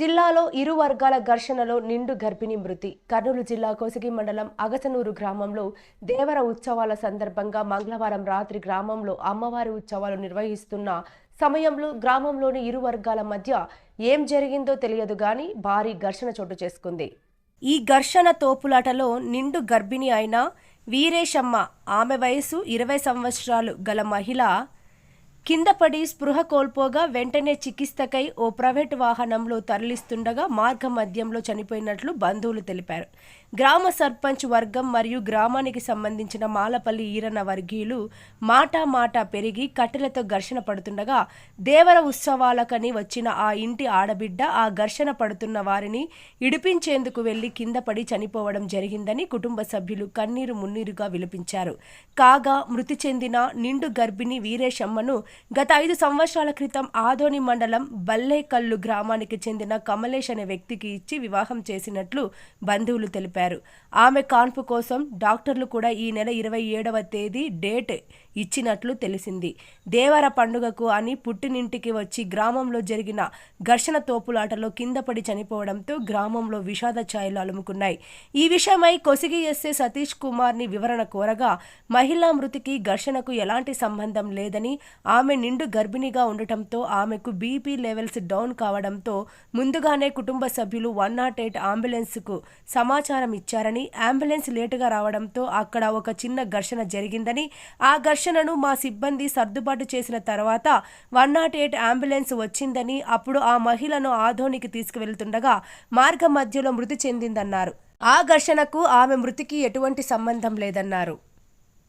జిల్లాలో ఇరు వర్గాల ఘర్షణలో నిండు గర్భిణి మృతి. కర్నూలు జిల్లా కోసిగి మండలం అగసనూరు గ్రామంలో దేవర ఉత్సవాల సందర్భంగా మంగళవారం రాత్రి గ్రామంలో అమ్మవారి ఉత్సవాలు నిర్వహిస్తున్న సమయంలో గ్రామంలోని ఇరు వర్గాల మధ్య ఏం జరిగిందో తెలియదు గాని భారీ ఘర్షణ చోటు చేసుకుంది. ఈ ఘర్షణ తోపులాటలో నిండు గర్భిణి అయిన వీరేశమ్మ ఆమె వయసు ఇరవై సంవత్సరాలు గల మహిళ కింద పడి స్పృహ కోల్పోగా వెంటనే చికిత్సకై ఓ ప్రైవేటు వాహనంలో తరలిస్తుండగా మార్గ మధ్యంలో చనిపోయినట్లు బంధువులు తెలిపారు. గ్రామ సర్పంచ్ వర్గం మరియు గ్రామానికి సంబంధించిన మాలపల్లి ఈరన్న వర్గీయులు మాటా మాట పెరిగి కట్టెలతో ఘర్షణ పడుతుండగా దేవర ఉత్సవాలకని వచ్చిన ఆ ఇంటి ఆడబిడ్డ ఆ ఘర్షణ పడుతున్న వారిని ఇడిపించేందుకు వెళ్ళి కింద పడి చనిపోవడం జరిగిందని కుటుంబ సభ్యులు కన్నీరు మున్నీరుగా విలపించారు. కాగా మృతి చెందిన నిండు గర్భిణి వీరేశమ్మను గత ఐదు సంవత్సరాల క్రితం ఆదోని మండలం బల్లేకల్లు గ్రామానికి చెందిన కమలేష్ అనే వ్యక్తికి ఇచ్చి వివాహం చేసినట్లు బంధువులు తెలిపారు. ఆమె కాన్పు కోసం డాక్టర్లు కూడా ఈ నెల ఇరవై ఏడవ తేదీ డేట్ ఇచ్చినట్లు తెలిసింది. దేవర పండుగకు అని పుట్టినింటికి వచ్చి గ్రామంలో జరిగిన ఘర్షణ తోపులాటలో కింద పడి చనిపోవడంతో గ్రామంలో విషాద ఛాయలు అలుముకున్నాయి. ఈ విషయమై కొసిగి ఎస్ఏ సతీష్ కుమార్ని వివరణ కోరగా మహిళా మృతికి ఘర్షణకు ఎలాంటి సంబంధం లేదని ఆమె నిండు గర్భిణిగా ఉండటంతో ఆమెకు బీపీ లెవెల్స్ డౌన్ కావడంతో ముందుగానే కుటుంబ సభ్యులు వన్ నాట్ ఎయిట్ అంబులెన్స్కు సమాచారం ఇచ్చారని అంబులెన్స్ లేటుగా రావడంతో అక్కడ ఒక చిన్న ఘర్షణ జరిగిందని ఆ ఘర్షణను మా సిబ్బంది సర్దుబాటు చేసిన తర్వాత వన్ నాట్ ఎయిట్ అంబులెన్స్ వచ్చిందని అప్పుడు ఆ మహిళను ఆధోనికి తీసుకువెళ్తుండగా మార్గ మధ్యలో మృతి చెందిందన్నారు. ఆ ఘర్షణకు ఆమె మృతికి ఎటువంటి సంబంధం లేదన్నారు.